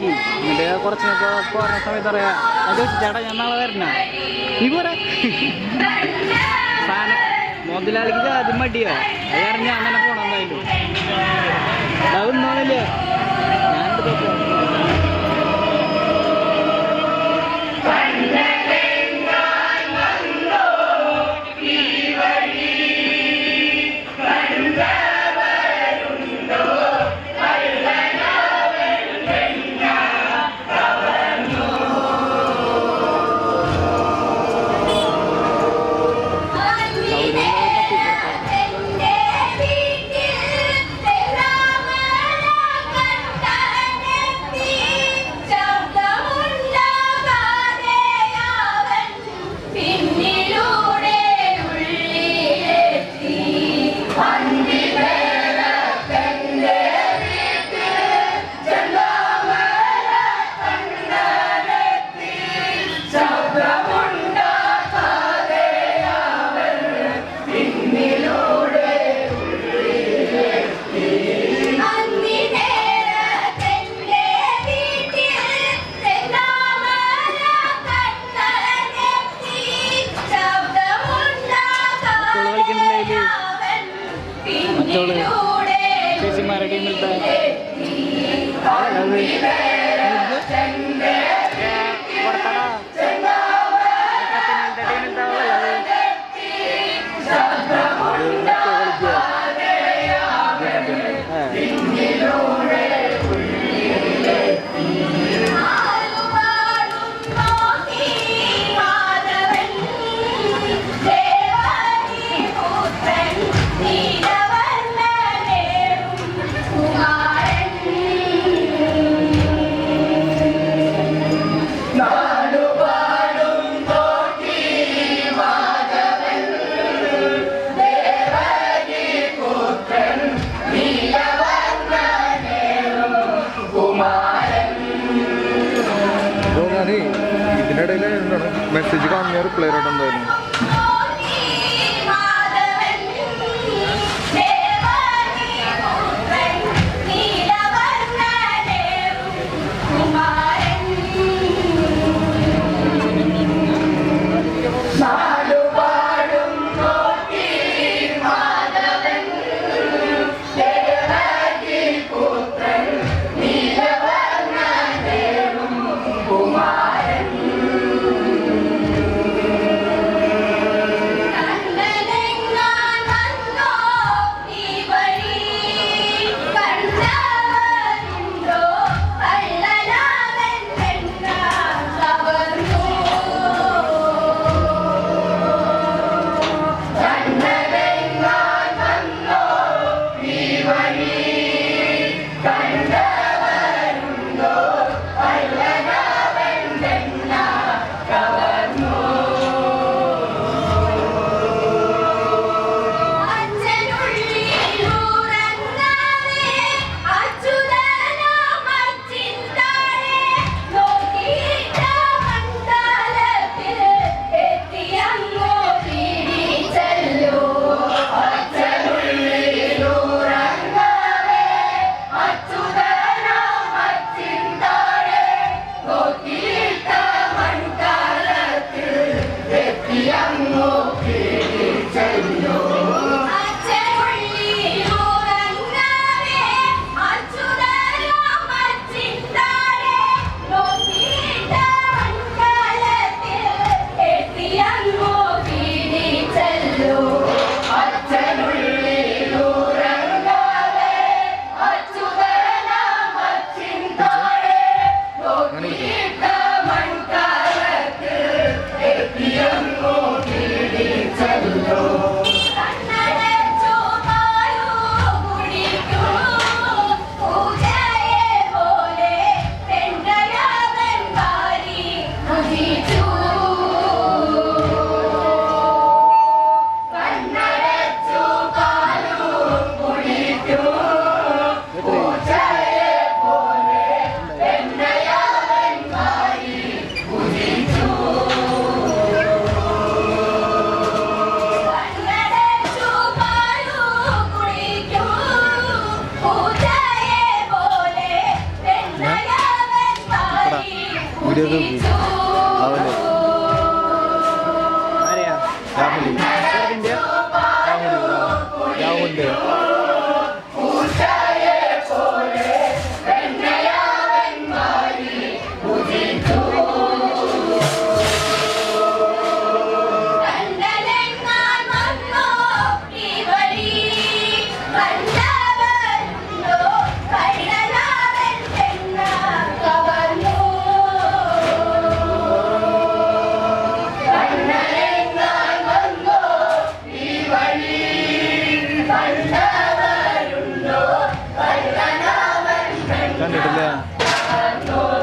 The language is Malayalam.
എന്നിട്ട് കുറച്ച് ഇപ്പോൾ പോരുന്ന സമയത്ത് പറയാ അത് ചേട്ടാ ഞാൻ നാളെ വരണ. നീ പോരാ. മുതലാളിക്ക് ആദ്യം മടിയോ. അത് കാരണം ഞാൻ തന്നെ പോണം എന്തായാലും. അതൊന്നുമില്ല ഞാനെടുത്ത് ചേച്ചിമാരുടെ ടീമിലത്തെ ആലുവാടും ഇതിനിടയിൽ എന്താണ്? മെസ്സേജ് കാണുന്ന റിപ്ലൈ ആയിട്ടുണ്ടായിരുന്നു നോക്കി 그려보기 아 근데 아니야. 야홀리 야홀리 야홀리 இருக்குல்ல